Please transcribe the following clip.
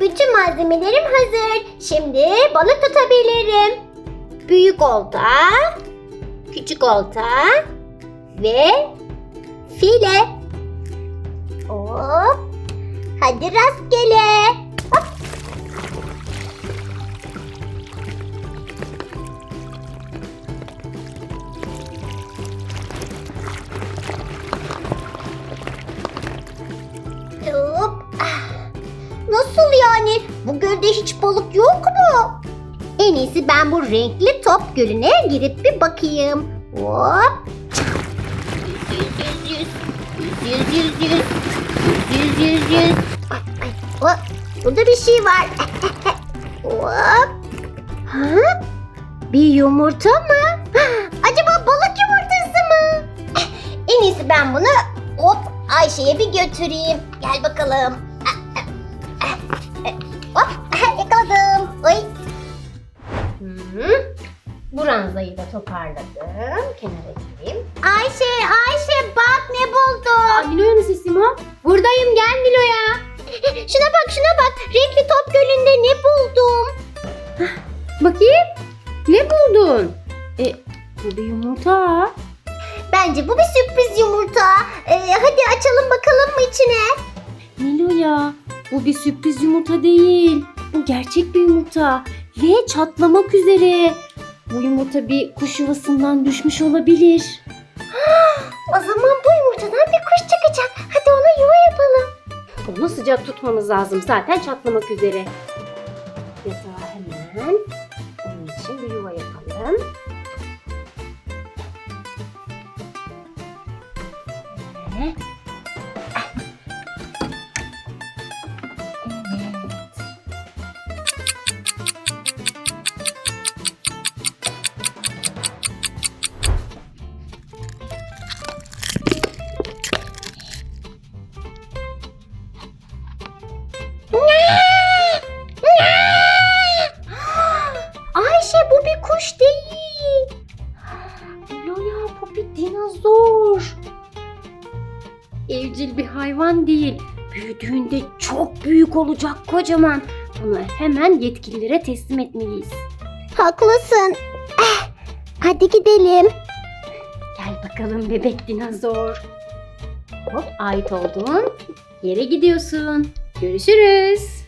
Malzemelerim hazır. Şimdi balık tutabilirim. Büyük olta, küçük olta ve file. Hop. Hadi rastgele. Bu gölde hiç balık yok mu? En iyisi ben bu renkli top gölüne girip bir bakayım. Hop. Yüz yüz yüz yüz. Yüz yüz yüz yüz. Yüz yüz. Ay, ay, hop. Burada bir şey var. Hop. Ha? Bir yumurta mı? Acaba balık yumurtası mı? En iyisi ben bunu hop Ayşe'ye bir götüreyim. Gel bakalım. Hı. Bu ranzayı da toparladım. Kenara gideyim. Ayşe, Ayşe bak ne buldum. Nilo'ya nasıl Sima? Buradayım gel Nilo'ya. Şuna bak şuna bak. Renkli top gölünde ne buldum? Bakayım. Ne buldun? E, bu bir yumurta. Bence bu bir sürpriz yumurta. Ee, hadi açalım bakalım mı içine? Nilo'ya bu bir sürpriz yumurta değil. Bu gerçek bir yumurta. Ve çatlamak üzere. Bu yumurta bir kuş yuvasından düşmüş olabilir. O zaman bu yumurtadan bir kuş çıkacak. Hadi ona yuva yapalım. Onu sıcak tutmamız lazım. Zaten çatlamak üzere. Yatağa hemen onun için bir yuva yapalım. Ve- Evet. Evcil bir hayvan değil. Büyüdüğünde çok büyük olacak kocaman. Bunu hemen yetkililere teslim etmeliyiz. Haklısın. Eh, hadi gidelim. Gel bakalım bebek dinozor. Hop ait olduğun yere gidiyorsun. Görüşürüz.